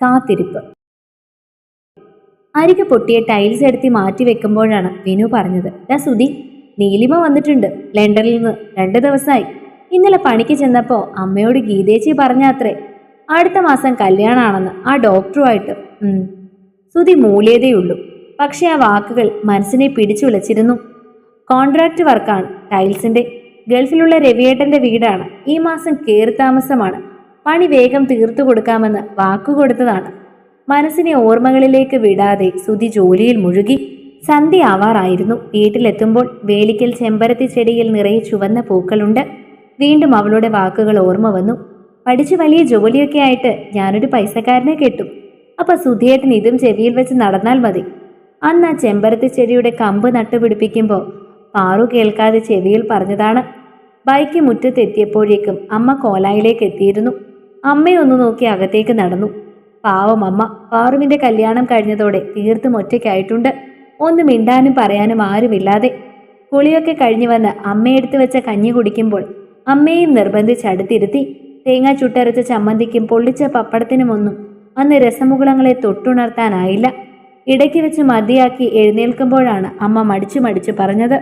കാത്തിരിപ്പ്. അരികെ പൊട്ടിയ ടൈൽസ് എടുത്തി മാറ്റി വെക്കുമ്പോഴാണ് വിനു പറഞ്ഞത് ഡാ സുധി നീലിമ വന്നിട്ടുണ്ട് ലണ്ടനിൽ നിന്ന് രണ്ട് ദിവസമായി ഇന്നലെ പണിക്ക് ചെന്നപ്പോ അമ്മയോട് ഗീതേച്ചി പറഞ്ഞാത്രേ അടുത്ത മാസം കല്യാണമാണെന്ന് ആ ഡോക്ടറുമായിട്ട്. സുധി മൂളിയതേയുള്ളൂ പക്ഷെ ആ വാക്കുകൾ മനസ്സിനെ പിടിച്ചുലച്ചിരുന്നു. കോൺട്രാക്ട് വർക്കാണ് ടൈൽസിന്റെ ഗൾഫിലുള്ള രവിയേട്ടന്റെ വീടാണ്. ഈ മാസം കയറി താമസമാണ്. പണി വേഗം തീർത്തു കൊടുക്കാമെന്ന് വാക്കുകൊടുത്തതാണ് മനസ്സിനെ ഓർമ്മകളിലേക്ക് വിടാതെ സുതി ജോലിയിൽ മുഴുകി സന്ധ്യ ആവാറായിരുന്നു. വീട്ടിലെത്തുമ്പോൾ വേലിക്കൽ ചെമ്പരത്തി ചെടിയിൽ നിറയെ ചുവന്ന പൂക്കളുണ്ട്. വീണ്ടും അവളുടെ വാക്കുകൾ ഓർമ്മ വന്നു. പഠിച്ച് വലിയ ജോലിയൊക്കെ ആയിട്ട് ഞാനൊരു പൈസക്കാരനെ കെട്ടും. അപ്പൊ സുധിയേട്ടൻ ഇതും ചെവിയിൽ വെച്ച് നടന്നാൽ മതി. അന്ന് ആ ചെമ്പരത്തി ചെടിയുടെ കമ്പ് നട്ടുപിടിപ്പിക്കുമ്പോൾ പാറു കേൾക്കാതെ ചെവിയിൽ പറഞ്ഞതാണ്. ബൈക്ക് മുറ്റത്തെത്തിയപ്പോഴേക്കും അമ്മ കോലായിലേക്ക് എത്തിയിരുന്നു. അമ്മയൊന്നു നോക്കി അകത്തേക്ക് നടന്നു. പാവം അമ്മ പാറുവിന്റെ കല്യാണം കഴിഞ്ഞതോടെ തീർത്തും ഒറ്റയ്ക്കായിട്ടുണ്ട്. ഒന്നും മിണ്ടാനും പറയാനും ആരുമില്ലാതെ. കുളിയൊക്കെ കഴിഞ്ഞു വന്ന് അമ്മയെടുത്ത് വെച്ച കഞ്ഞി കുടിക്കുമ്പോൾ അമ്മയും നിർബന്ധിച്ച് അടുത്തിരുത്തി. തേങ്ങ ചുട്ടരച്ച ചമ്മന്തിക്കും പൊള്ളിച്ച പപ്പടത്തിനുമൊന്നും അന്ന് രസമുകുളങ്ങളെ തൊട്ടുണർത്താനായില്ല. ഇടയ്ക്ക് വെച്ച് മതിയാക്കി എഴുന്നേൽക്കുമ്പോഴാണ് അമ്മ മടിച്ചു മടിച്ചു പറഞ്ഞത്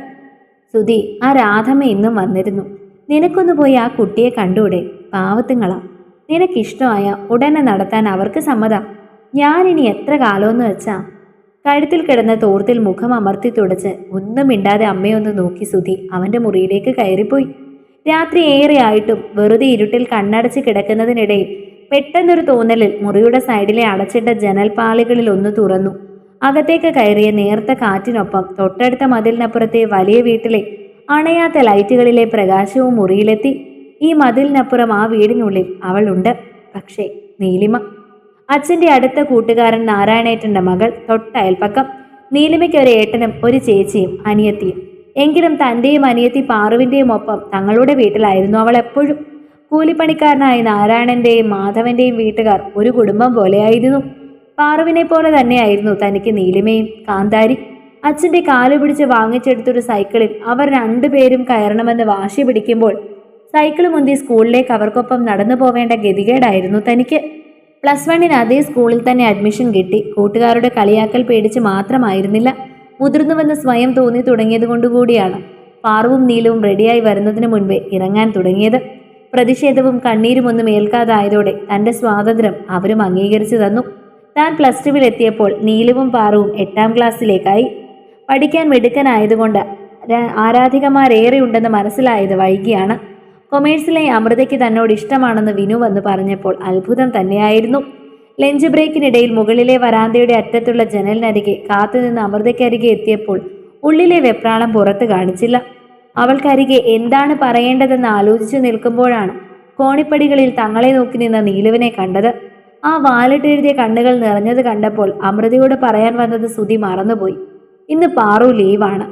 സുധി ആ രാധമ്മ ഇന്നും വന്നിരുന്നു. നിനക്കൊന്നു പോയി ആ കുട്ടിയെ കണ്ടൂടെ പാവത്തുങ്ങളാ. നിനക്കിഷ്ടമായ ഉടനെ നടത്താൻ അവർക്ക് സമ്മതം. ഞാനിനി എത്ര കാലമെന്ന് വെച്ചാ? കഴുത്തിൽ കിടന്ന തോർത്തിൽ മുഖം അമർത്തി തുടച്ച് ഒന്നും മിണ്ടാതെ അമ്മയൊന്ന് നോക്കി സുധി അവന്റെ മുറിയിലേക്ക് കയറിപ്പോയി. രാത്രി ഏറെയായിട്ടും വെറുതെ ഇരുട്ടിൽ കണ്ണടച്ച് കിടക്കുന്നതിനിടയിൽ പെട്ടെന്നൊരു തോന്നലിൽ മുറിയുടെ സൈഡിലെ അടച്ചിട്ട ജനൽപാളികളിൽ ഒന്ന് തുറന്നു. അകത്തേക്ക് കയറിയ നേർത്ത കാറ്റിനൊപ്പം തൊട്ടടുത്ത മതിലിനപ്പുറത്തെ വലിയ വീട്ടിലെ അണയാത്ത ലൈറ്റുകളിലെ പ്രകാശവും മുറിയിലെത്തി. ഈ മതിലിനപ്പുറം ആ വീടിനുള്ളിൽ അവളുണ്ട്. പക്ഷേ നീലിമ. അച്ഛന്റെ അടുത്ത കൂട്ടുകാരൻ നാരായണേട്ടന്റെ മകൾ തൊട്ടയൽപ്പക്കം നീലിമയ്ക്ക് ഒരു ഏട്ടനും ഒരു ചേച്ചിയും അനിയത്തിയും. എങ്കിലും തന്റെയും അനിയത്തി പാറുവിന്റെയും ഒപ്പം തങ്ങളുടെ വീട്ടിലായിരുന്നു അവൾ എപ്പോഴും. കൂലിപ്പണിക്കാരനായ നാരായണന്റെയും മാധവന്റെയും വീട്ടുകാർ ഒരു കുടുംബം പോലെയായിരുന്നു. പാറുവിനെ പോലെ തന്നെയായിരുന്നു തനിക്ക് നീലിമയും കാന്താരി. അച്ഛന്റെ കാൽ പിടിച്ച് വാങ്ങിച്ചെടുത്തൊരു സൈക്കിളിൽ അവർ രണ്ടുപേരും കയറണമെന്ന് വാശി പിടിക്കുമ്പോൾ സൈക്കിൾ മുന്തി സ്കൂളിലേക്ക് അവർക്കൊപ്പം നടന്നു പോവേണ്ട ഗതികേടായിരുന്നു തനിക്ക്. പ്ലസ് വണ്ണിന് അതേ സ്കൂളിൽ തന്നെ അഡ്മിഷൻ കിട്ടി. കൂട്ടുകാരുടെ കളിയാക്കൽ പേടിച്ച് മാത്രമായിരുന്നില്ല. മുതിർന്നുവെന്ന് സ്വയം തോന്നി തുടങ്ങിയത് കൊണ്ടുകൂടിയാണ്. പാറവും നീലവും റെഡിയായി വരുന്നതിന് മുൻപേ ഇറങ്ങാൻ തുടങ്ങിയത്. പ്രതിഷേധവും കണ്ണീരുമൊന്നും ഏൽക്കാതായതോടെ തന്റെ സ്വാതന്ത്ര്യം അവരും അംഗീകരിച്ചു തന്നു. താൻ പ്ലസ് ടുവിൽ എത്തിയപ്പോൾ നീലവും പാറവും എട്ടാം ക്ലാസ്സിലേക്കായി. പഠിക്കാൻ മിടുക്കനായതുകൊണ്ട് ര- ആരാധികമാരേറെ ഉണ്ടെന്ന് മനസ്സിലായത് വൈകിയാണ്. കൊമേഴ്സിലെ അമൃതയ്ക്ക് തന്നോട് ഇഷ്ടമാണെന്ന് വിനു വന്ന് പറഞ്ഞപ്പോൾ അത്ഭുതം തന്നെയായിരുന്നു. ലഞ്ച് ബ്രേക്കിനിടയിൽ മുകളിലെ വരാന്തയുടെ അറ്റത്തുള്ള ജനലിനരികെ കാത്തുനിന്ന് അമൃതയ്ക്കരികെ എത്തിയപ്പോൾ ഉള്ളിലെ വെപ്രാളം പുറത്ത് കാണിച്ചില്ല. അവൾക്കരികെ എന്താണ് പറയേണ്ടതെന്ന് ആലോചിച്ചു നിൽക്കുമ്പോഴാണ് കോണിപ്പടികളിൽ തങ്ങളെ നോക്കി നിന്ന നീലുവിനെ കണ്ടത്. ആ വാലിട്ടെഴുതിയ കണ്ണുകൾ നിറഞ്ഞത് കണ്ടപ്പോൾ അമൃതയോട് പറയാൻ വന്നത് സുതി മറന്നുപോയി. ഇന്ന് പാറു ലീവാണ്.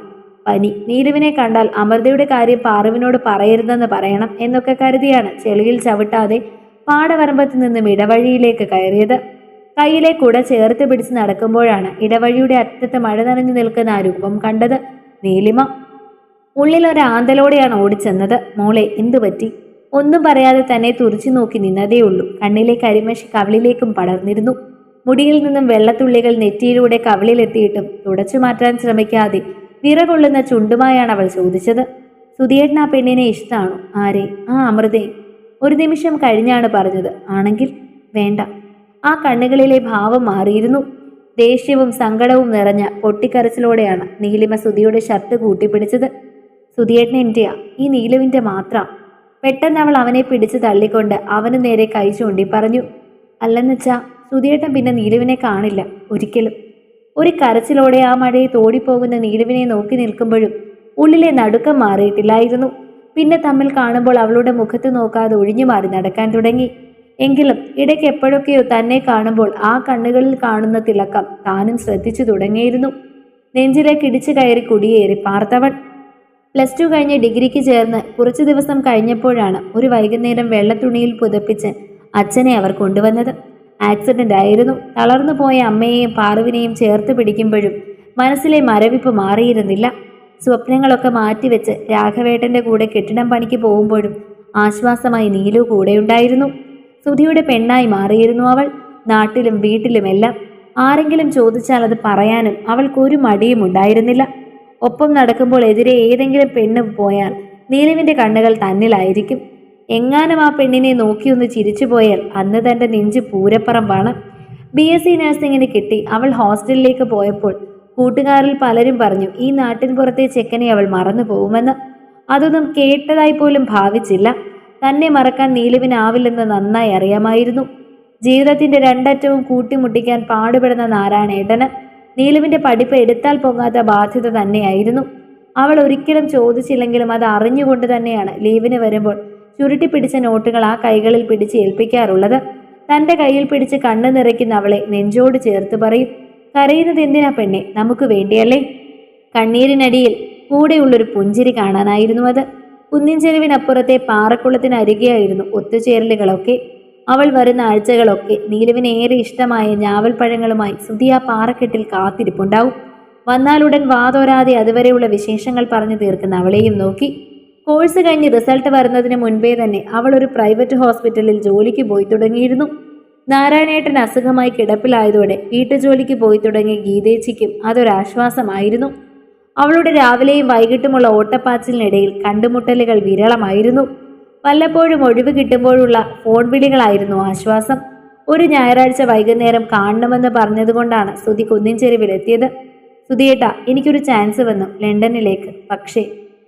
പനി. നീലുവിനെ കണ്ടാൽ അമൃതയുടെ കാര്യം പാറുവിനോട് പറയരുതെന്ന് പറയണം എന്നൊക്കെ കരുതിയാണ് ചെളിയിൽ ചവിട്ടാതെ പാടവരമ്പത്ത് നിന്നും ഇടവഴിയിലേക്ക് കയറിയത്. കയ്യിലെ കുട ചേർത്ത് പിടിച്ച് നടക്കുമ്പോഴാണ് ഇടവഴിയുടെ അറ്റത്ത് മഴ നനഞ്ഞു നിൽക്കുന്ന ആ രൂപം കണ്ടത് നീലിമ. ഉള്ളിൽ ഒരാന്തലോടെയാണ് ഓടിച്ചെന്നത്. മോളെ എന്തു പറ്റി? ഒന്നും പറയാതെ തന്നെ തുറിച്ചു നോക്കി നിന്നതേ ഉള്ളൂ. കണ്ണിലെ കരിമഷി കവിളിലേക്കും പടർന്നിരുന്നു. മുടിയിൽ നിന്നും വെള്ളത്തുള്ളികൾ നെറ്റിയിലൂടെ കവിളിലെത്തിയിട്ടും തുടച്ചു മാറ്റാൻ ശ്രമിക്കാതെ വിറകൊള്ളുന്ന ചുണ്ടുമായാണ് അവൾ ചോദിച്ചത്. സുധിയേട്ടൻ ആ പെണ്ണിനെ ഇഷ്ടമാണോ ആരെ? ആ അമൃതേ ഒരു നിമിഷം കഴിഞ്ഞാണ് പറഞ്ഞത്. ആണെങ്കിൽ വേണ്ട. ആ കണ്ണുകളിലെ ഭാവം മാറിയിരുന്നു. ദേഷ്യവും സങ്കടവും നിറഞ്ഞ പൊട്ടിക്കരച്ചിലോടെയാണ് നീലിമ സുധിയുടെ ഷർട്ട് കൂട്ടിപ്പിടിച്ചത്. സുധിയേട്ടൻ എന്റെയാ ഈ നീലുവിന്റെ മാത്രം? പെട്ടെന്ന് അവൾ അവനെ പിടിച്ചു തള്ളിക്കൊണ്ട് അവന് നേരെ കൈ ചൂണ്ടി പറഞ്ഞു. അല്ലെന്നുവെച്ചാ സുധിയേട്ടൻ പിന്നെ നീലുവിനെ കാണില്ല. ഒരിക്കലും. ഒരു കരച്ചിലോടെ ആ മഴയെ തോടിപ്പോകുന്ന നീലുവിനെ നോക്കി നിൽക്കുമ്പോഴും ഉള്ളിലെ നടുക്കം മാറിയിട്ടില്ലായിരുന്നു. പിന്നെ തമ്മിൽ കാണുമ്പോൾ അവളുടെ മുഖത്ത് നോക്കാതെ ഒഴിഞ്ഞു മാറി നടക്കാൻ തുടങ്ങി. എങ്കിലും ഇടയ്ക്ക് എപ്പോഴൊക്കെയോ തന്നെ കാണുമ്പോൾ ആ കണ്ണുകളിൽ കാണുന്ന തിളക്കം താനും ശ്രദ്ധിച്ചു തുടങ്ങിയിരുന്നു. നെഞ്ചിലേക്ക് ഇടിച്ചു കയറി കുടിയേറി പാർത്തവൾ. പ്ലസ് ടു കഴിഞ്ഞ് ഡിഗ്രിക്ക് ചേർന്ന് കുറച്ചു ദിവസം കഴിഞ്ഞപ്പോഴാണ് ഒരു വൈകുന്നേരം വെള്ളത്തുണിയിൽ പുതപ്പിച്ച് അച്ഛനെ അവർ കൊണ്ടുവന്നത്. ആക്സിഡന്റ് ആയിരുന്നു തളർന്നു പോയ അമ്മയെയും പാറുവിനെയും ചേർത്ത് പിടിക്കുമ്പോഴും മനസ്സിലെ മരവിപ്പ് മാറിയിരുന്നില്ല. സ്വപ്നങ്ങളൊക്കെ മാറ്റിവെച്ച് രാഘവേട്ടന്റെ കൂടെ കെട്ടിടം പണിക്ക് പോകുമ്പോഴും ആശ്വാസമായി നീലു കൂടെയുണ്ടായിരുന്നു. സുധിയുടെ പെണ്ണായി മാറിയിരുന്നു അവൾ. നാട്ടിലും വീട്ടിലുമെല്ലാം ആരെങ്കിലും ചോദിച്ചാൽ അത് പറയാനും അവൾക്കൊരു മടിയും ഉണ്ടായിരുന്നില്ല. ഒപ്പം നടക്കുമ്പോൾ എതിരെ ഏതെങ്കിലും പെണ്ണ് പോയാൽ നീലുവിന്റെ കണ്ണുകൾ തന്നിലായിരിക്കും. എങ്ങാനും ആ പെണ്ണിനെ നോക്കിയൊന്ന് ചിരിച്ചു പോയാൽ അന്ന് തന്റെ നെഞ്ച് പൂരപ്പറമ്പാണ്. ബി എസ് സി നഴ്സിങ്ങിന് കിട്ടി. അവൾ ഹോസ്റ്റലിലേക്ക് പോയപ്പോൾ കൂട്ടുകാരിൽ പലരും പറഞ്ഞു ഈ നാട്ടിൻ പുറത്തെ ചെക്കനെ അവൾ മറന്നു പോകുമെന്ന്. അതൊന്നും കേട്ടതായി പോലും ഭാവിച്ചില്ല. തന്നെ മറക്കാൻ നീലുവിനാവില്ലെന്ന് നന്നായി അറിയാമായിരുന്നു. ജീവിതത്തിന്റെ രണ്ടറ്റവും കൂട്ടിമുട്ടിക്കാൻ പാടുപെടുന്ന നാരായണേട്ടന് നീലുവിന്റെ പഠിപ്പ് എടുത്താൽ പൊങ്ങാത്ത ബാധ്യത തന്നെയായിരുന്നു. അവൾ ഒരിക്കലും ചോദിച്ചില്ലെങ്കിലും അത് അറിഞ്ഞുകൊണ്ട് തന്നെയാണ് ലീവിന് വരുമ്പോൾ ചുരുട്ടി പിടിച്ച നോട്ടുകൾ ആ കൈകളിൽ പിടിച്ച് ഏൽപ്പിക്കാറുള്ളത്. തന്റെ കയ്യിൽ പിടിച്ച് കണ്ണു നിറയ്ക്കുന്ന അവളെ നെഞ്ചോട് ചേർത്ത് പറയും കരയുന്നത് എന്തിനാ പെണ്ണെ? നമുക്ക് വേണ്ടിയല്ലേ? കണ്ണീരിനടിയിൽ കൂടെയുള്ളൊരു പുഞ്ചിരി കാണാനായിരുന്നു അത്. കുന്നിൻ ചെരുവിനപ്പുറത്തെ പാറക്കുളത്തിനരികെയായിരുന്നു ഒത്തുചേരലുകളൊക്കെ. അവൾ വരുന്ന ആഴ്ചകളൊക്കെ നീലുവിന് ഏറെ ഇഷ്ടമായ ഞാവൽപ്പഴങ്ങളുമായി സുധി ആ പാറക്കെട്ടിൽ കാത്തിരിപ്പുണ്ടാവും. വന്നാലുടൻ വാതോരാതെ അതുവരെയുള്ള വിശേഷങ്ങൾ പറഞ്ഞു തീർക്കുന്ന അവളെയും നോക്കി. കോഴ്സ് കഴിഞ്ഞ് റിസൾട്ട് വരുന്നതിന് മുൻപേ തന്നെ അവൾ ഒരു പ്രൈവറ്റ് ഹോസ്പിറ്റലിൽ ജോലിക്ക് പോയി തുടങ്ങിയിരുന്നു. നാരായണേട്ടൻ അസുഖമായി കിടപ്പിലായതോടെ വീട്ടുജോലിക്ക് പോയി തുടങ്ങിയ ഗീതേച്ചിക്കും അതൊരാശ്വാസമായിരുന്നു അവളുടെ രാവിലെയും വൈകിട്ടുമുള്ള ഓട്ടപ്പാച്ചിലിനിടയിൽ കണ്ടുമുട്ടലുകൾ വിരളമായിരുന്നു. വല്ലപ്പോഴും ഒഴിവ് കിട്ടുമ്പോഴുള്ള ഫോൺ വിളികളായിരുന്നു ആശ്വാസം. ഒരു ഞായറാഴ്ച വൈകുന്നേരം കാണണമെന്ന് പറഞ്ഞതുകൊണ്ടാണ് സുധി കുന്നിൻചെരുവിലെത്തിയത് സുധിയേട്ട എനിക്കൊരു ചാൻസ് വന്നു ലണ്ടനിലേക്ക്. പക്ഷേ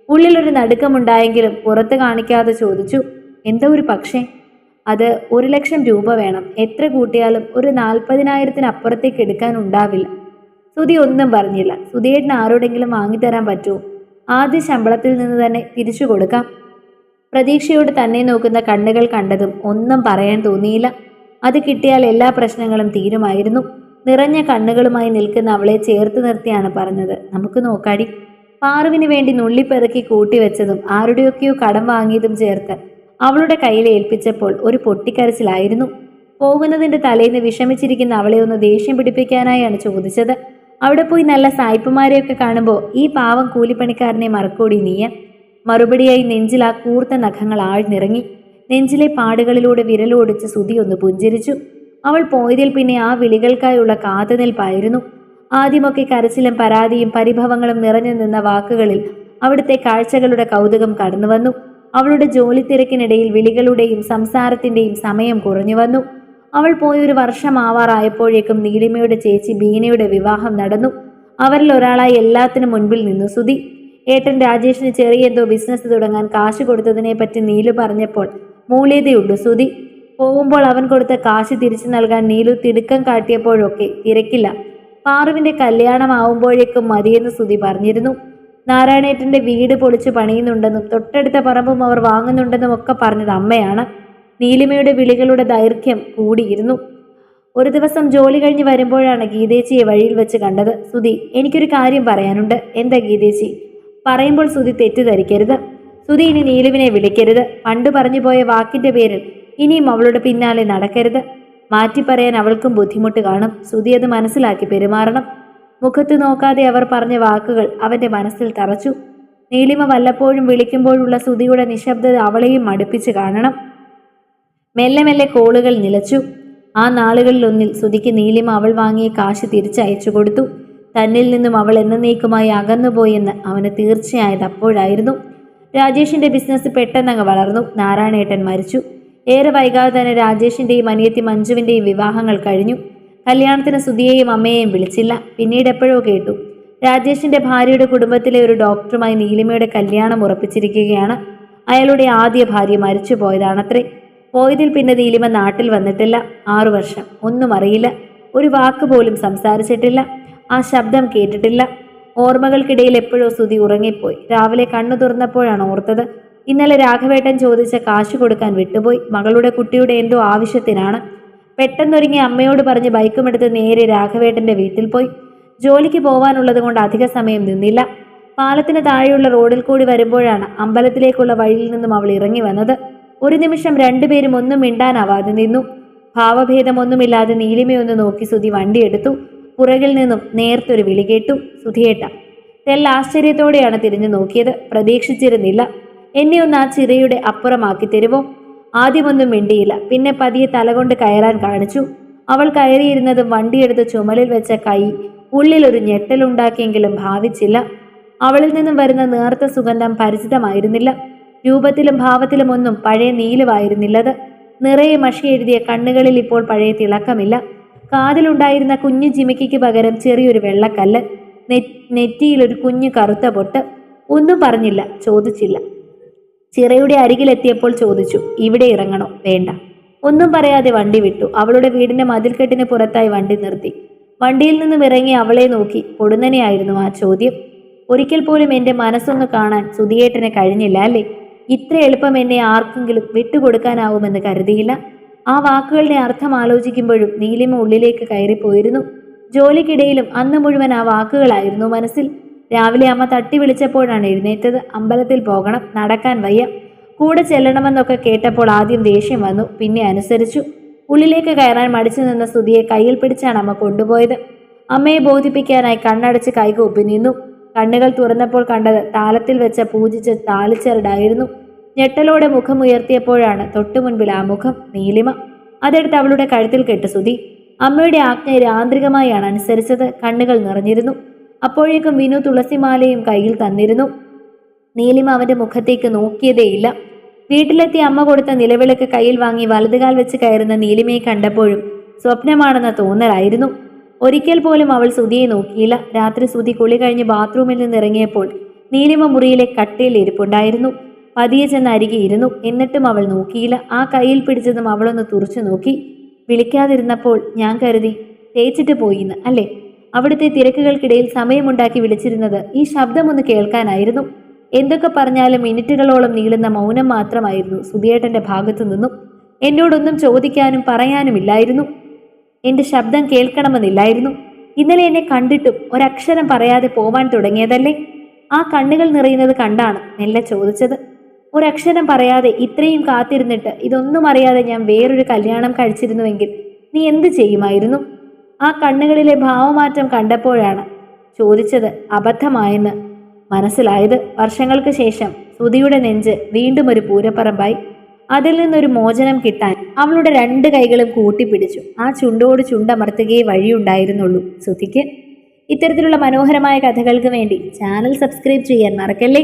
ഉള്ളിലൊരു നടുക്കമുണ്ടായെങ്കിലും പുറത്ത് കാണിക്കാതെ ചോദിച്ചു എന്തോ ഒരു പക്ഷേ? അത് ഒരു ലക്ഷം രൂപ വേണം. എത്ര കൂട്ടിയാലും ഒരു നാൽപ്പതിനായിരത്തിനപ്പുറത്തേക്ക് എടുക്കാൻ ഉണ്ടാവില്ല. സുധി ഒന്നും പറഞ്ഞില്ല. സുധിയേട്ടന് ആരോടെങ്കിലും വാങ്ങിത്തരാൻ പറ്റുമോ? ആദ്യ ശമ്പളത്തിൽ നിന്ന് തന്നെ തിരിച്ചു കൊടുക്കാം. പ്രതീക്ഷയോട് തന്നെ നോക്കുന്ന കണ്ണുകൾ കണ്ടതും ഒന്നും പറയാൻ തോന്നിയില്ല. അത് കിട്ടിയാൽ എല്ലാ പ്രശ്നങ്ങളും തീരുമായിരുന്നു. നിറഞ്ഞ കണ്ണുകളുമായി നിൽക്കുന്ന അവളെ ചേർത്ത് നിർത്തിയാണ് പറഞ്ഞത്. നമുക്ക് നോക്കാടി. പാറുവിന് വേണ്ടി നുള്ളിപ്പെറുക്കി കൂട്ടിവെച്ചതും ആരുടെയൊക്കെയോ കടം വാങ്ങിയതും ചേർത്ത് അവളുടെ കയ്യിൽ ഏൽപ്പിച്ചപ്പോൾ ഒരു പൊട്ടിക്കരച്ചിലായിരുന്നു. പോകുന്നതിന്റെ തലേന്ന് വിഷമിച്ചിരിക്കുന്ന അവളെ ഒന്ന് ദേഷ്യം പിടിപ്പിക്കാനായാണ് ചോദിച്ചത്. അവിടെ പോയി നല്ല സായിപ്പുമാരെയൊക്കെ കാണുമ്പോൾ ഈ പാവം കൂലിപ്പണിക്കാരനെ മറക്കോടി നീയ. മറുപടിയായി നെഞ്ചിൽ ആ കൂർത്ത നഖങ്ങൾ ആഴ്ന്നിറങ്ങി. നെഞ്ചിലെ പാടുകളിലൂടെ വിരലോടിച്ച് സുതി ഒന്ന് പുഞ്ചിരിച്ചു. അവൾ പോയതിൽ പിന്നെ ആ വിളികൾക്കായുള്ള കാത്തുനിൽപ്പായിരുന്നു. ആദ്യമൊക്കെ കരച്ചിലും പരാതിയും പരിഭവങ്ങളും നിറഞ്ഞു നിന്ന വാക്കുകളിൽ അവിടുത്തെ കാഴ്ചകളുടെ കൗതുകം കടന്നു വന്നു. അവളുടെ ജോലി തിരക്കിനിടയിൽ വിളികളുടെയും സംസാരത്തിന്റെയും സമയം കുറഞ്ഞു വന്നു. അവൾ പോയൊരു വർഷമാവാറായപ്പോഴേക്കും നീലിമയുടെ ചേച്ചി ബീനയുടെ വിവാഹം നടന്നു. അവരിൽ ഒരാളായി എല്ലാത്തിനും മുൻപിൽ നിന്നു സുധി. ഏട്ടൻ രാജേഷിന് ചെറിയ എന്തോ ബിസിനസ് തുടങ്ങാൻ കാശ് കൊടുത്തതിനെ പറ്റി നീലു പറഞ്ഞപ്പോൾ മൂല്യതയുള്ളൂ സുധി. പോകുമ്പോൾ അവൻ കൊടുത്ത കാശ് തിരിച്ചു നൽകാൻ നീലു തിടുക്കം കാട്ടിയപ്പോഴൊക്കെ തിരക്കില്ല. പാറുവിന്റെ കല്യാണമാവുമ്പോഴേക്കും മതിയെന്ന് സ്തുതി പറഞ്ഞിരുന്നു. നാരായണേട്ടന്റെ വീട് പൊളിച്ച് പണിയുന്നുണ്ടെന്നും തൊട്ടടുത്ത പറമ്പും അവർ വാങ്ങുന്നുണ്ടെന്നും ഒക്കെ പറഞ്ഞത് അമ്മയാണ്. നീലിമയുടെ വിളികളുടെ ദൈർഘ്യം കൂടിയിരുന്നു. ഒരു ദിവസം ജോലി കഴിഞ്ഞ് വരുമ്പോഴാണ് ഗീതേച്ചിയെ വഴിയിൽ വെച്ച് കണ്ടത്. സുധി എനിക്കൊരു കാര്യം പറയാനുണ്ട്. എന്താ ഗീതേച്ചി? പറയുമ്പോൾ സുധി തെറ്റിദ്ധരിക്കരുത്. സുധി ഇനി നീലുവിനെ വിളിക്കരുത്. പണ്ട് പറഞ്ഞു പോയ വാക്കിന്റെ പേരിൽ ഇനിയും അവളുടെ പിന്നാലെ നടക്കരുത്. മാറ്റി പറയാൻ അവൾക്കും ബുദ്ധിമുട്ട് കാണും. സുതി അത് മനസ്സിലാക്കി പെരുമാറണം. മുഖത്ത് നോക്കാതെ അവർ പറഞ്ഞ വാക്കുകൾ അവന്റെ മനസ്സിൽ തറച്ചു. നീലിമ വല്ലപ്പോഴും വിളിക്കുമ്പോഴുള്ള സുതിയുടെ നിശബ്ദത അവളെയും മടുപ്പിച്ച് കാണണം. മെല്ലെ മെല്ലെ കോളുകൾ നിലച്ചു. ആ നാളുകളിലൊന്നിൽ സുതിക്ക് നീലിമ അവൾ വാങ്ങിയ കാശ് തിരിച്ചയച്ചു കൊടുത്തു. തന്നിൽ നിന്നും അവൾ എന്നേക്കുമായി അകന്നുപോയെന്ന് അവന് തീർച്ചയായത് അപ്പോഴായിരുന്നു. രാജേഷിന്റെ ബിസിനസ് പെട്ടെന്നങ്ങ് വളർന്നു. നാരായണേട്ടൻ മരിച്ചു. ഏറെ വൈകാതെ തന്നെ രാജേഷിന്റെയും അനിയത്തി മഞ്ജുവിന്റെയും വിവാഹങ്ങൾ കഴിഞ്ഞു. കല്യാണത്തിന് സുധിയെയും അമ്മയെയും വിളിച്ചില്ല. പിന്നീട് എപ്പോഴോ കേട്ടു. രാജേഷിന്റെ ഭാര്യയുടെ കുടുംബത്തിലെ ഒരു ഡോക്ടറുമായി നീലിമയുടെ കല്യാണം ഉറപ്പിച്ചിരിക്കുകയാണ്. അയാളുടെ ആദ്യ ഭാര്യ മരിച്ചു പോയതാണത്രേ. പോയതിൽ പിന്നെ നീലിമ നാട്ടിൽ വന്നിട്ടില്ല. ആറു വർഷം. ഒന്നും അറിയില്ല. ഒരു വാക്ക് പോലും സംസാരിച്ചിട്ടില്ല. ആ ശബ്ദം കേട്ടിട്ടില്ല. ഓർമ്മകൾക്കിടയിൽ എപ്പോഴോ സുതി ഉറങ്ങിപ്പോയി. രാവിലെ കണ്ണു തുറന്നപ്പോഴാണ് ഓർത്തത്. ഇന്നലെ രാഘവേട്ടൻ ചോദിച്ച കാശ് കൊടുക്കാൻ വിട്ടുപോയി. മകളുടെ കുട്ടിയുടെ എന്തോ ആവശ്യത്തിനാണ്. പെട്ടെന്നൊരുങ്ങി അമ്മയോട് പറഞ്ഞ് ബൈക്കുമെടുത്ത് നേരെ രാഘവേട്ടന്റെ വീട്ടിൽ പോയി. ജോലിക്ക് പോവാനുള്ളത് കൊണ്ട് അധിക സമയം നിന്നില്ല. പാലത്തിന് താഴെയുള്ള റോഡിൽ കൂടി വരുമ്പോഴാണ് അമ്പലത്തിലേക്കുള്ള വഴിയിൽ നിന്നും അവൾ ഇറങ്ങി വന്നത്. ഒരു നിമിഷം രണ്ടുപേരും ഒന്നും മിണ്ടാനാവാതെ നിന്നു. ഭാവഭേദമൊന്നുമില്ലാതെ നീലിമയൊന്ന് നോക്കി സുധി വണ്ടിയെടുത്തു പുറകിൽ നിന്നും നേർത്തൊരു വിളി കേട്ടു. സുധിയേട്ട തെല്ല ആശ്ചര്യത്തോടെയാണ് തിരിഞ്ഞു നോക്കിയത്. പ്രതീക്ഷിച്ചിരുന്നില്ല. എന്നെ ഒന്ന് ആ ചിറയുടെ അപ്പുറമാക്കി തരുമോ ആദ്യമൊന്നും മിണ്ടിയില്ല. പിന്നെ പതിയെ തലകൊണ്ട് കയറാൻ കാണിച്ചു. അവൾ കയറിയിരുന്നത് വണ്ടിയെടുത്ത് ചുമലിൽ വെച്ച കൈ ഉള്ളിലൊരു ഞെട്ടലുണ്ടാക്കിയെങ്കിലും ഭാവിച്ചില്ല. അവളിൽ നിന്നും വരുന്ന നേർത്ത സുഗന്ധം പരിചിതമായിരുന്നില്ല. രൂപത്തിലും ഭാവത്തിലും ഒന്നും പഴയ നീലുവായിരുന്നില്ലത്. നിറയെ മഷി എഴുതിയ കണ്ണുകളിൽ ഇപ്പോൾ പഴയ തിളക്കമില്ല. കാതിലുണ്ടായിരുന്ന കുഞ്ഞു ജിമിക്കിക്ക് പകരം ചെറിയൊരു വെള്ളക്കല്ല് നെറ്റിയിലൊരു കുഞ്ഞു കറുത്ത പൊട്ട്. ഒന്നും പറഞ്ഞില്ല ചോദിച്ചില്ല. ചിറയുടെ അരികിലെത്തിയപ്പോൾ ചോദിച്ചു ഇവിടെ ഇറങ്ങണോ? വേണ്ട. ഒന്നും പറയാതെ വണ്ടി വിട്ടു. അവളുടെ വീടിന്റെ മതിൽക്കെട്ടിന് പുറത്തായി വണ്ടി നിർത്തി. വണ്ടിയിൽ നിന്നും ഇറങ്ങി അവളെ നോക്കി. പൊടുന്നനെയായിരുന്നു ആ ചോദ്യം. ഒരിക്കൽ പോലും എന്റെ മനസ്സൊന്ന് കാണാൻ സുധിയേട്ടന് കഴിഞ്ഞില്ല അല്ലേ? ഇത്ര എളുപ്പം എന്നെ ആർക്കെങ്കിലും വിട്ടുകൊടുക്കാനാവുമെന്ന് കരുതിയില്ല. ആ വാക്കുകളുടെ അർത്ഥം ആലോചിക്കുമ്പോഴും നീലിമ ഉള്ളിലേക്ക് കയറിപ്പോയിരുന്നു. ജോലിക്കിടയിലും അന്ന് മുഴുവൻ ആ വാക്കുകളായിരുന്നു മനസ്സിൽ. രാവിലെ അമ്മ തട്ടി വിളിച്ചപ്പോഴാണ് എഴുന്നേറ്റത്. അമ്പലത്തിൽ പോകണം നടക്കാൻ വയ്യ. കൂടെ ചെല്ലണമെന്നൊക്കെ കേട്ടപ്പോൾ ആദ്യം ദേഷ്യം വന്നു പിന്നെ അനുസരിച്ചു. ഉള്ളിലേക്ക് കയറാൻ മടിച്ചു നിന്ന സ്തുതിയെ കയ്യിൽ പിടിച്ചാണ് അമ്മ കൊണ്ടുപോയത്. അമ്മയെ ബോധിപ്പിക്കാനായി കണ്ണടച്ച് കൈകൂപ്പി നിന്നു. കണ്ണുകൾ തുറന്നപ്പോൾ കണ്ടത് താലത്തിൽ വെച്ച പൂജിച്ച താലിച്ചരടായിരുന്നു ഞെട്ടലോടെ മുഖം ഉയർത്തിയപ്പോഴാണ് തൊട്ടുമുൻപിൽ ആ മുഖം നീലിമ. അതെടുത്ത് അവളുടെ കഴുത്തിൽ കെട്ടു സുതി അമ്മയുടെ ആജ്ഞ യാന്ത്രികമായാണ് അനുസരിച്ചത്. കണ്ണുകൾ നിറഞ്ഞിരുന്നു. അപ്പോഴേക്കും വിനു തുളസിമാലയും കയ്യിൽ തന്നിരുന്നു. നീലിമ അവന്റെ മുഖത്തേക്ക് നോക്കിയതേയില്ല. വീട്ടിലെത്തി അമ്മ കൊടുത്ത നിലവിളക്ക് കയ്യിൽ വാങ്ങി വലതുകാൽ വെച്ച് കയറുന്ന നീലിമയെ കണ്ടപ്പോഴും സ്വപ്നമാണെന്ന തോന്നലായിരുന്നു. ഒരിക്കൽ പോലും അവൾ സുധിയെ നോക്കിയില്ല. രാത്രി സുധി കുളി കഴിഞ്ഞ് ബാത്റൂമിൽ നിന്ന് ഇറങ്ങിയപ്പോൾ നീലിമ മുറിയിലെ കട്ടിയിൽ ഇരിപ്പുണ്ടായിരുന്നു. പതിയെ ചെന്ന് അരികെ ഇരുന്നു. എന്നിട്ടും അവൾ നോക്കിയില്ല. ആ കയ്യിൽ പിടിച്ചതും അവളൊന്ന് തുറച്ചു നോക്കി. വിളിക്കാതിരുന്നപ്പോൾ ഞാൻ കരുതി തേച്ചിട്ട് പോയിന്ന് അല്ലേ? അവിടുത്തെ തിരക്കുകൾക്കിടയിൽ സമയമുണ്ടാക്കി വിളിച്ചിരുന്നത് ഈ ശബ്ദമൊന്ന് കേൾക്കാനായിരുന്നു. എന്തൊക്കെ പറഞ്ഞാലും മിനിറ്റുകളോളം നീളുന്ന മൗനം മാത്രമായിരുന്നു സുധിയേട്ടന്റെ ഭാഗത്തു നിന്നും. എന്നോടൊന്നും ചോദിക്കാനും പറയാനുമില്ലായിരുന്നു എന്റെ ശബ്ദം കേൾക്കണമെന്നില്ലായിരുന്നു. ഇന്നലെ എന്നെ കണ്ടിട്ടും ഒരക്ഷരം പറയാതെ പോവാൻ തുടങ്ങിയതല്ലേ? ആ കണ്ണുകൾ നിറയുന്നത് കണ്ടാണ് മെല്ലെ ചോദിച്ചത്. ഒരക്ഷരം പറയാതെ ഇത്രയും കാത്തിരുന്നിട്ട് ഇതൊന്നും അറിയാതെ ഞാൻ വേറൊരു കല്യാണം കഴിച്ചിരുന്നുവെങ്കിൽ നീ എന്ത് ചെയ്യുമായിരുന്നു? ആ കണ്ണുകളിലെ ഭാവമാറ്റം കണ്ടപ്പോഴാണ് ചോദിച്ചത് അബദ്ധമായെന്ന്. മനസ്സിലായത് വർഷങ്ങൾക്ക് ശേഷം ശ്രുതിയുടെ നെഞ്ച് വീണ്ടും ഒരു പൂരപ്പറമ്പായി. അതിൽ നിന്നൊരു മോചനം കിട്ടാൻ അവളുടെ രണ്ട് കൈകളും കൂട്ടിപ്പിടിച്ചു. ആ ചുണ്ടോട് ചുണ്ടമർത്തുകയേ വഴിയുണ്ടായിരുന്നുള്ളൂ ശ്രുതിക്ക്. ഇത്തരത്തിലുള്ള മനോഹരമായ കഥകൾക്ക് വേണ്ടി ചാനൽ സബ്സ്ക്രൈബ് ചെയ്യാൻ മറക്കല്ലേ?